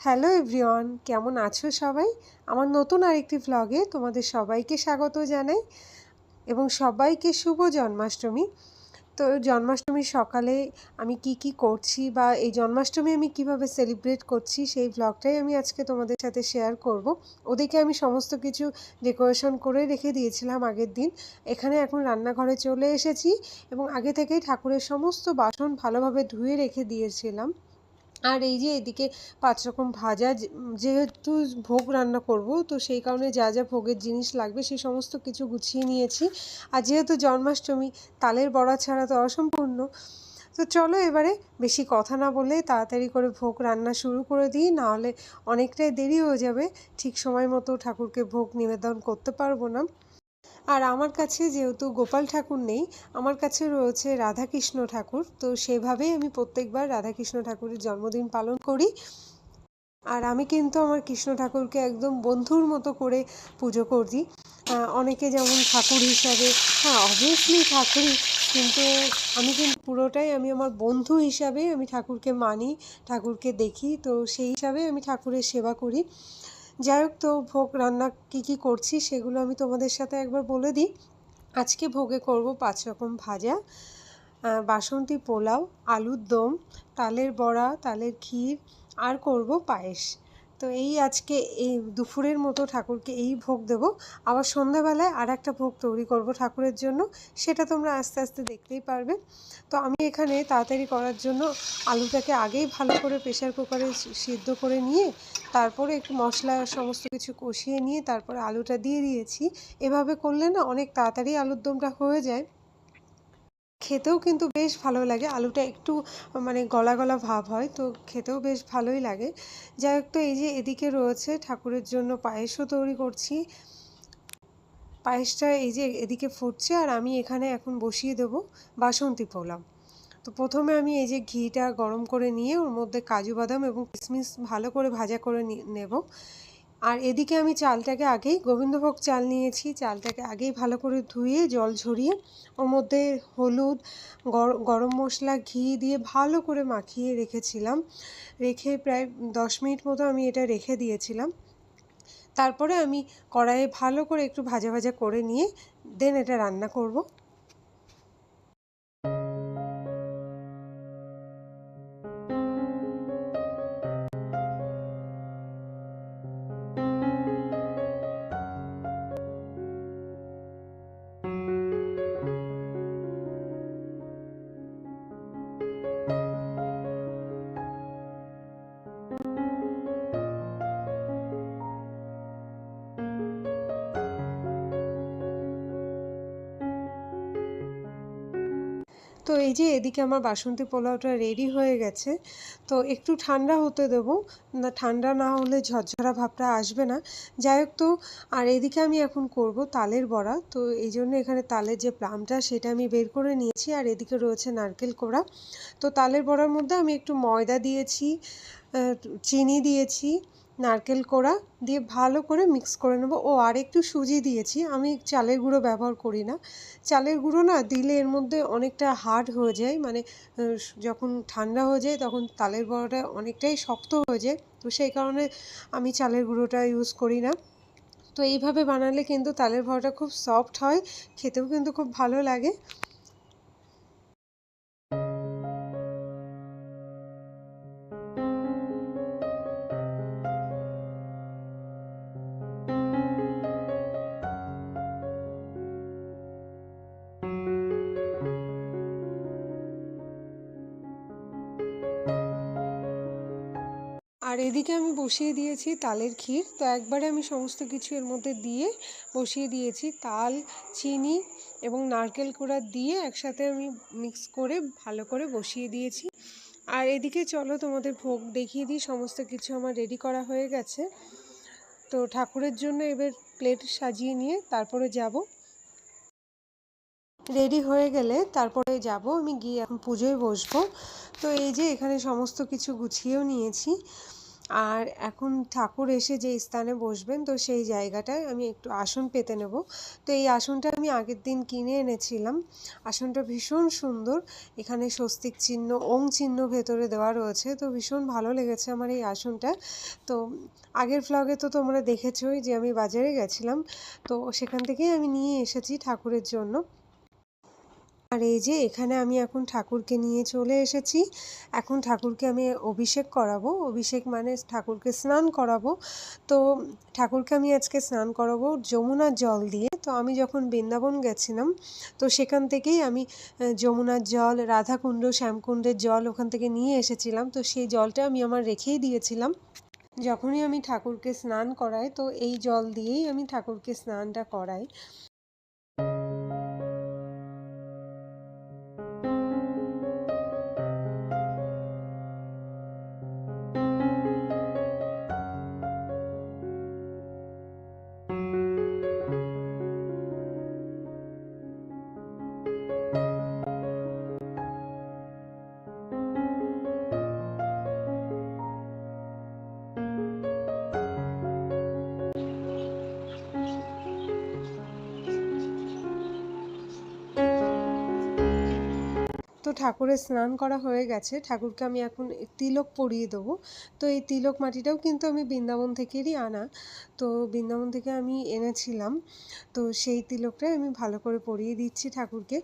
Hello everyone, কেমন আছো সবাই? আমার নতুন আরেকটি ভ্লগে তোমাদের সবাইকে স্বাগত জানাই এবং সবাইকে শুভ জন্মাষ্টমী। তো জন্মাষ্টমীর সকালে আমি কি কি করছি বা এই জন্মাষ্টমী আমি কীভাবে সেলিব্রেট করছি সেই ভ্লগটাই আমি আজকে তোমাদের সাথে শেয়ার করব। ওদিকে আমি সমস্ত কিছু ডেকোরেশন করে রেখে দিয়েছিলাম আগের দিন। এখানে এখন রান্নাঘরে চলে এসেছি এবং আগে থেকেই ঠাকুরের সমস্ত বাসন ভালোভাবে ধুয়ে রেখে দিয়েছিলাম। আর এই যে এদিকে পাঁচ রকম ভাজা যেহেতু ভোগ রান্না করব, তো সেই কারণে যা যা ভোগের জিনিস লাগবে সেই সমস্ত কিছু গুছিয়ে নিয়েছি। আর যেহেতু জন্মাষ্টমী, তালের বড়া ছাড়া তো অসম্পূর্ণ, তো চলো এবারে বেশি কথা না বলে তাড়াতাড়ি করে ভোগ রান্না শুরু করে দিই। নাহলে অনেকটাই দেরি হয়ে যাবে, ঠিক সময় মতো ঠাকুরকে ভোগ নিবেদন করতে পারব না। আর আমার কাছে যেহেতু গোপাল ঠাকুর নেই, আমার কাছে রয়েছে রাধাকৃষ্ণ ঠাকুর। তো সেভাবেই আমি প্রত্যেকবার রাধাকৃষ্ণ ঠাকুরের জন্মদিন পালন করি। আর আমি কিন্তু আমার কৃষ্ণ ঠাকুরকে একদম বন্ধুর মতো করে পুজো করি অনেকে যেমন ঠাকুর হিসাবে হ্যাঁ অবভিয়াসলি ঠাকুরই, কিন্তু আমি কিন্তু পুরোটাই আমি আমার বন্ধু হিসাবে আমি ঠাকুরকে মানি, ঠাকুরকে দেখি। তো সেই হিসাবে আমি ঠাকুরের সেবা করি। যাই হোক তো ভোগ রান্না কী কী করছি সেগুলো আমি তোমাদের সাথে একবার বলে দিই। আজকে ভোগে করব পাঁচ রকম ভাজা বাসন্তী পোলাও, আলুর দম, তালের বড়া, তালের ক্ষীর আর করব পায়েস। তো এই আজকে এই দুপুরের মতো ঠাকুরকে এই ভোগ দেব। আবার সন্ধ্যাবেলায় আর একটা ভোগ তৈরি করব ঠাকুরের জন্য, সেটা তোমরা আস্তে আস্তে দেখতেই পারবে। তো আমি এখানে তাড়াতাড়ি করার জন্য আলুটাকে আগেই ভালো করে প্রেশার কুকারে সিদ্ধ করে নিয়ে তারপরে একটু মশলা সমস্ত কিছু কষিয়ে নিয়ে তারপরে আলুটা দিয়ে দিয়েছি। এভাবে করলে না অনেক তাড়াতাড়ি আলুর দমটা হয়ে যায়। খেতেও কিন্তু বেশ ভালো লাগে। আলুটা একটু মানে গলা গলা ভাব হয়, তো খেতেও বেশ ভালোই লাগে। যাই হোক, তো এই যে এদিকে রয়েছে ঠাকুরের জন্য পায়েসও তৈরি করছি। পায়েসটা এই যে এদিকে ফুটছে আর আমি এখানে এখন বসিয়ে দেবো বাসন্তী পোলাও। তো প্রথমে আমি এই যে ঘিটা গরম করে নিয়ে ওর মধ্যে কাজু বাদাম এবং কিশমিশ ভালো করে ভাজা করে নেব। আর এদিকে আমি চালটাকে আগেই গোবিন্দভোগ চাল নিয়েছি। চালটাকে আগেই ভালো করে ধুয়ে, জল ঝরিয়ে ওর মধ্যে হলুদ, গর- গরম মশলা, ঘি দিয়ে ভালো করে মাখিয়ে রেখেছিলাম। রেখে প্রায় দশ মিনিট মতো আমি এটা রেখে দিয়েছিলাম। তারপরে আমি কড়াইয়ে ভালো করে একটু ভাজা ভাজা করে নিয়ে দেন এটা রান্না করব। তো এই যে এদিকে আমার বাসন্তী পোলাওটা রেডি হয়ে গেছে, তো একটু ঠান্ডা হতে দেবো। না, ঠান্ডা না হলে ঝরঝরা ভাবটা আসবে না। যাই হোক তো, আর এদিকে আমি এখন করব তালের বড়া। তো এই জন্য এখানে তালের যে প্লামটা, সেটা আমি বের করে নিয়েছি। আর এদিকে রয়েছে নারকেল কোড়া। তো তালের বড়ার মধ্যে আমি একটু ময়দা দিয়েছি চিনি দিয়েছি। নারকেল কোড়া দিয়ে ভালো করে মিক্স করে নেব। ও আর একটু সুজি দিয়েছি, আমি চালের গুঁড়ো ব্যবহার করি না। চালের গুঁড়ো না দিলে এর মধ্যে অনেকটা হার্ড হয়ে যায় মানে যখন ঠান্ডা হয়ে যায় তখন তালের বড়াটা অনেকটাই শক্ত হয়ে যায়। তো সেই কারণে আমি চালের গুঁড়োটা ইউজ করি না। তো এইভাবে বানালে কিন্তু তালের বড়াটা খুব সফট হয়, খেতেও কিন্তু খুব ভালো লাগে। আর এদিকে আমি বসিয়ে দিয়েছি তালের ক্ষীর। তো একবারে আমি সমস্ত কিছু এর মধ্যে দিয়ে বসিয়ে দিয়েছি তাল, চিনি এবং নারকেল কোড়া দিয়ে একসাথে আমি মিক্স করে ভালো করে বসিয়ে দিয়েছি। আর এদিকে চলো তোমাদের ভোগ দেখিয়ে দিই, সমস্ত কিছু আমার রেডি করা হয়ে গেছে। তো ঠাকুরের জন্য এবার প্লেট সাজিয়ে নিয়ে তারপরে যাব। রেডি হয়ে গেলে তারপরে যাব, আমি গিয়ে পুজোয় বসবো। তো এই যে এখানে সমস্ত কিছু গুছিয়েও নিয়েছি। আর এখন ঠাকুর এসে যে স্থানে বসবেন, তো সেই জায়গাটায় আমি একটু আসন পেতে নেব। তো এই আসনটা আমি আগের দিন কিনে এনেছিলাম। আসনটা ভীষণ সুন্দর। এখানে স্বস্তিক চিহ্ন ওং চিহ্ন ভেতরে দেওয়া রয়েছে। তো ভীষণ ভালো লেগেছে আমার এই আসনটা। তো আগের ফ্লগে তো তোমরা দেখেছোই যে আমি বাজারে গেছিলাম। তো সেখান থেকেই আমি নিয়ে এসেছি ঠাকুরের জন্য। আর এই যে এখানে আমি এখন ঠাকুরকে নিয়ে চলে এসেছি। এখন ঠাকুরকে আমি অভিষেক করাবো। অভিষেক মানে ঠাকুরকে স্নান করাবো। তো ঠাকুরকে আমি আজকে স্নান করাবো যমুনার জল দিয়ে। তো আমি যখন বৃন্দাবন গেছিলাম, তো সেখান থেকেই আমি যমুনার জল, রাধাকুণ্ড, শ্যামকুণ্ডের জল ওখান থেকে নিয়ে এসেছিলাম। তো সেই জলটা আমি আমার রেখেই দিয়েছিলাম। যখনই আমি ঠাকুরকে স্নান করাই, তো এই জল দিয়েই আমি ঠাকুরকে স্নানটা করাই। ঠাকুরের স্নান করা হয়ে গেছে। ঠাকুরকে আমি এখন তিলক পরিয়ে দেবো। তো এই তিলক মাটিটাও কিন্তু আমি বৃন্দাবন থেকেরই আনা। তো বৃন্দাবন থেকে আমি এনেছিলাম। তো সেই তিলকটাই আমি ভালো করে পরিয়ে দিচ্ছি ঠাকুরকে।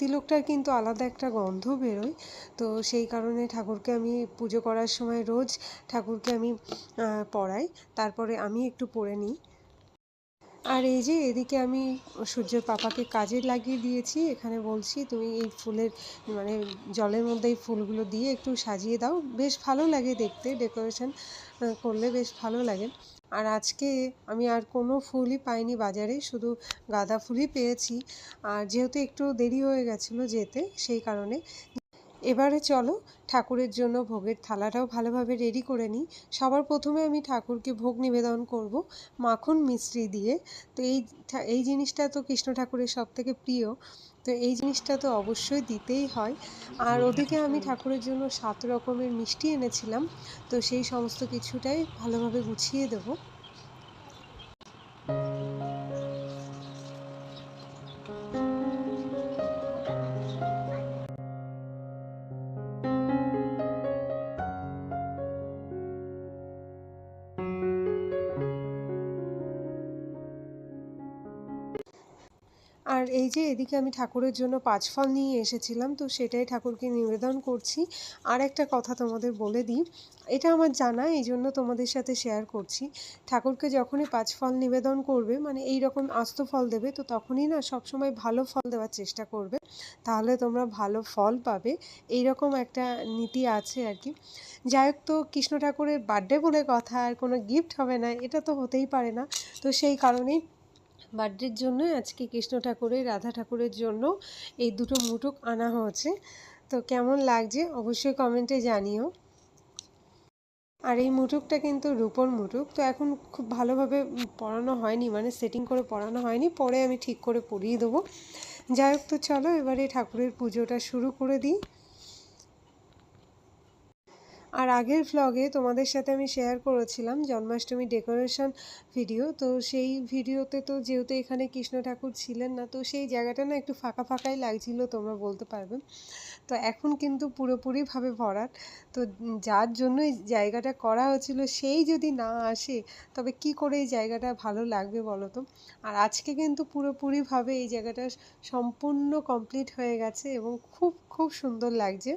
তিলকটার কিন্তু আলাদা একটা গন্ধ বেরোয়। তো সেই কারণে ঠাকুরকে আমি পুজো করার সময় রোজ ঠাকুরকে আমি পড়াই তারপরে আমি একটু পরে নিই। আর এই যে এদিকে আমি সূর্যের পাপাকে কাজে লাগিয়ে দিয়েছি, এখানে বলছি তুমি এই ফুলের মানে জলের মধ্যে এই ফুলগুলো দিয়ে একটু সাজিয়ে দাও। বেশ ভালো লাগে দেখতে, ডেকোরেশন করলে বেশ ভালো লাগে। আর আজকে আমি আর কোনো ফুলই পাইনি বাজারে, শুধু গাঁদা ফুলই পেয়েছি। আর যেহেতু একটু দেরি হয়ে গেছিল যেতে, সেই কারণে এবারে চলো, ঠাকুরের জন্য ভোগের থালাটাও ভালোভাবে রেডি করে নিই। সবার প্রথমে আমি ঠাকুরকে ভোগ নিবেদন করব মাখন মিশ্রি দিয়ে। তো এই এই জিনিসটা তো কৃষ্ণ ঠাকুরের সব থেকে প্রিয়। তো এই জিনিসটা তো অবশ্যই দিতেই হয়। আর ওদিকে আমি ঠাকুরের জন্য সাত রকমের মিষ্টি এনেছিলাম। তো সেই সমস্ত কিছুটাই ভালোভাবে গুছিয়ে দেবো। আর এই যে এদিকে আমি ঠাকুরের জন্য পাঁচ ফল নিয়ে এসেছিলাম, তো সেটাই ঠাকুরকে নিবেদন করছি। আর একটা কথা তোমাদের বলে দিই, এটা আমার জানা, এই জন্য তোমাদের সাথে শেয়ার করছি। ঠাকুরকে যখনই পাঁচ ফল নিবেদন করবে মানে এই রকম আস্ত ফল দেবে, তো তখনই না সবসময় ভালো ফল দেওয়ার চেষ্টা করবে। তাহলে তোমরা ভালো ফল পাবে এই রকম একটা নীতি আছে আর কি। যাই হোক তো, কৃষ্ণ ঠাকুরের বার্থডে বলে কথা, আর কোনো গিফট হবে না, এটা তো হতেই পারে না। তো সেই কারণেই বার্থডের জন্য আজকে কৃষ্ণ ঠাকুরের, রাধা ঠাকুরের জন্য এই দুটো মুটুক আনা হয়েছে। তো কেমন লাগছে অবশ্যই কমেন্টে জানিও। আর এই মুটুকটা কিন্তু রূপোর মুটুক। তো এখন খুব ভালোভাবে পড়ানো হয়নি মানে সেটিং করে পড়ানো হয়নি। পরে আমি ঠিক করে পরিয়ে দেবো। যাই হোক, তো চলো এবারে ঠাকুরের পুজোটা শুরু করে দিই। আর আগের ভ্লগে তোমাদের সাথে আমি শেয়ার করেছিলাম জন্মাষ্টমী ডেকোরেশন ভিডিও তো সেই ভিডিওতে তো যেহেতু এখানে কৃষ্ণ ঠাকুর ছিলেন না, তো সেই জায়গাটা না একটু ফাঁকা ফাঁকাই লাগছিল, তোমরা বলতে পারবে। তো এখন কিন্তু পুরোপুরিভাবে ভরাট, তো যার জন্য এই জায়গাটা করা হয়েছিল সেই যদি না আসে, তবে কি করে এই জায়গাটা ভালো লাগবে বলো তো? আর আজকে কিন্তু পুরোপুরিভাবে এই জায়গাটা সম্পূর্ণ কমপ্লিট হয়ে গেছে এবং খুব খুব সুন্দর লাগছে।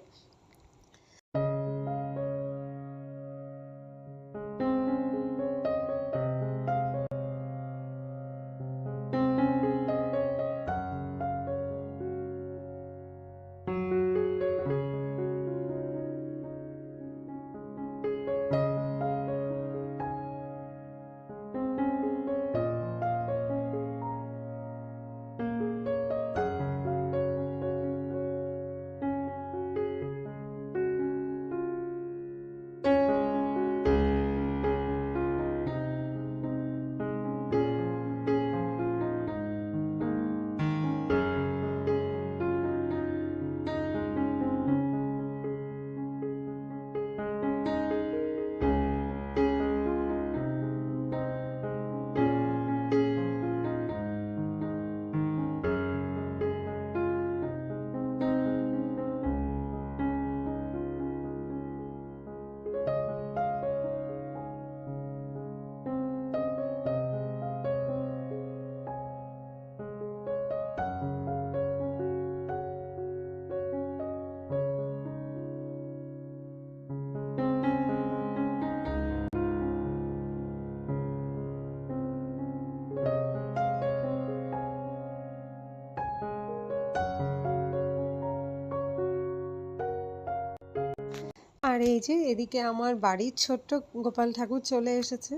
আর এই যে এদিকে আমার বাড়ির ছোট্ট গোপাল ঠাকুর চলে এসেছে।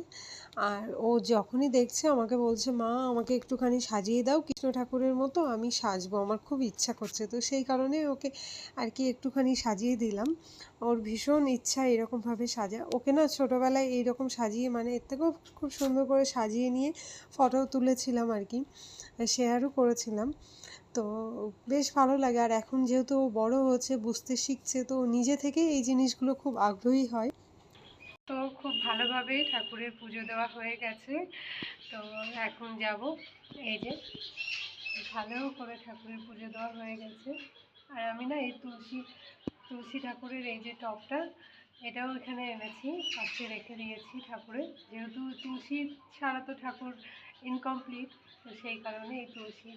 আর ও যখনই দেখছে আমাকে বলছে, মা, আমাকে একটুখানি সাজিয়ে দাও, কৃষ্ণ ঠাকুরের মতো আমি সাজবো, আমার খুব ইচ্ছা করছে। তো সেই কারণে ওকে আর কি একটুখানি সাজিয়ে দিলাম। ওর ভীষণ ইচ্ছা এরকমভাবে সাজা। ওকে না ছোটোবেলায় এইরকম সাজিয়ে মানে এর থেকেও খুব সুন্দর করে সাজিয়ে নিয়ে ফটো তুলেছিলাম আর কি, শেয়ারও করেছিলাম। তো বেশ ভালো লাগে। আর এখন যেহেতু ও বড় হচ্ছে, বুঝতে শিখছে, তো নিজে থেকে এই জিনিসগুলো খুব আগ্রহী হয়। তো খুব ভালোভাবে ঠাকুরের পুজো দেওয়া হয়ে গেছে। তো এখন যাব। এই যে, ভালো করে ঠাকুরের পুজো দেওয়া হয়ে গেছে। আর আমি না এই তুলসী তুলসী ঠাকুরের এই যে টপটা, এটাও এখানে এনেছি, পাশে রেখে দিয়েছি ঠাকুরের। যেহেতু তুলসী ছাড়া তো ঠাকুর ইনকমপ্লিট তো সেই কারণে এই তুলসী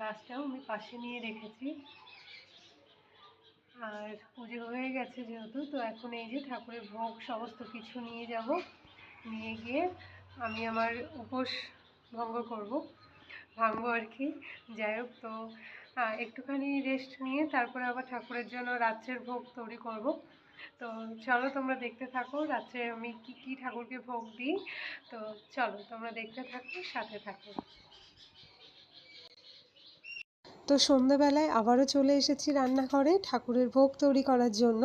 গাছটাও আমি পাশে নিয়ে রেখেছি। আর পুজো হয়ে গেছে যেহেতু, তো এখন এই যে ঠাকুরের ভোগ সমস্ত কিছু নিয়ে যাব। নিয়ে গিয়ে আমি আমার উপোস ভঙ্গ করব, ভাঙবো আর কি। যাই হোক, তো একটুখানি রেস্ট নিয়ে তারপরে আবার ঠাকুরের জন্য রাত্রের ভোগ তৈরি করব। তো চলো তোমরা দেখতে থাকো, রাত্রে আমি কি কি ঠাকুরকে ভোগ দিই। তো চলো তোমরা দেখতে থাকো, সাথে থাকো। তো সন্ধ্যাবেলায় আবারও চলে এসেছি রান্নাঘরে ঠাকুরের ভোগ তৈরি করার জন্য।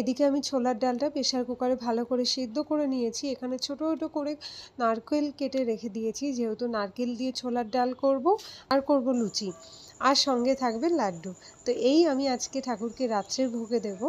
এদিকে আমি ছোলার ডালটা প্রেশার কুকারে ভালো করে সিদ্ধ করে নিয়েছি। এখানে ছোটো ছোটো করে নারকেল কেটে রেখে দিয়েছি, যেহেতু নারকেল দিয়ে ছোলার ডাল করব আর করব লুচি। আর সঙ্গে থাকবে লাড্ডু। তো এই আমি আজকে ঠাকুরকে রাত্রের ভোগে দেব।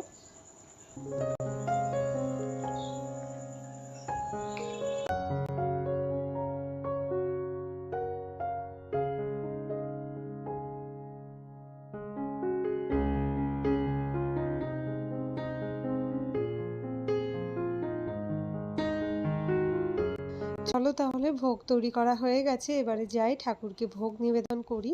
চলো তাহলে ভোগ তৈরি করা হয়ে গেছে এবারে যাই ঠাকুরকে ভোগ নিবেদন করি।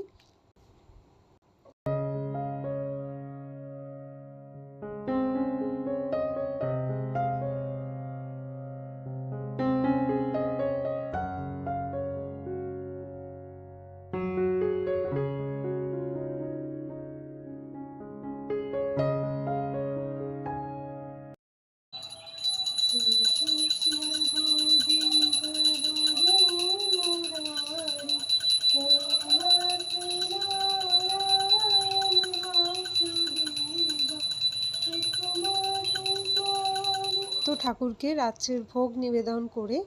ঠাকুরকে রাত্রের ভোগ নিবেদন করে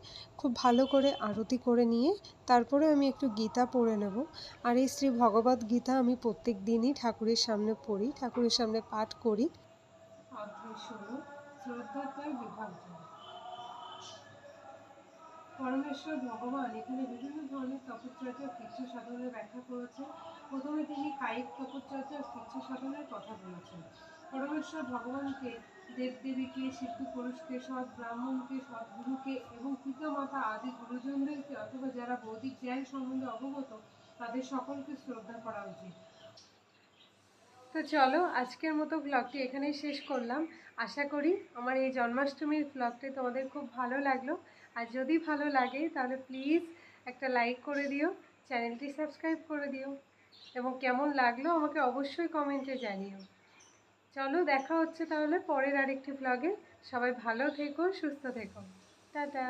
খুব ভালো করে আরতি করে নিয়ে তারপরে আমি একটু গীতা পড়ে নেব। আর এই শ্রী ভগবত গীতা আমি প্রত্যেক দিনই ঠাকুরের সামনে পড়ি, ঠাকুরের সামনে পাঠ করি। পরমেশ্বর ভগবান, এখানে বিভিন্ন ধরনের তপশ্চর্যা ও কৃচ্ছ সাধনের ব্যাখ্যা করেছেন। প্রথমে তিনি কায়িক তপশ্চর্যা ও কৃচ্ছ সাধনের কথা বলেছেন। পরমেশ্বর ভগবানকে দেবদেবীকে সিদ্ধ পুরুষকে সৎ ব্রাহ্মণকে সদ্গুরুকে এবং পিতামাতা আদি গুরুজনদেরকে অথবা যারা বৌদ্ধিক জ্ঞান সম্বন্ধে অবগত, তাদের সকলকে শ্রদ্ধা করা উচিত। তো চলো, আজকের মতো ব্লগটি এখানেই শেষ করলাম। আশা করি আমার এই জন্মাষ্টমীর ব্লগটি তোমাদের খুব ভালো লাগল। আর যদি ভালো লাগে, তাহলে প্লিজ একটা লাইক করে দিও, চ্যানেলটি সাবস্ক্রাইব করে দিও। এবং কেমন লাগল, আমাকে অবশ্যই কমেন্টে জানিও। চলো দেখা হচ্ছে তাহলে পরের আরেকটি ব্লগে সবাই ভালো থেকো সুস্থ থেকো। টাটা।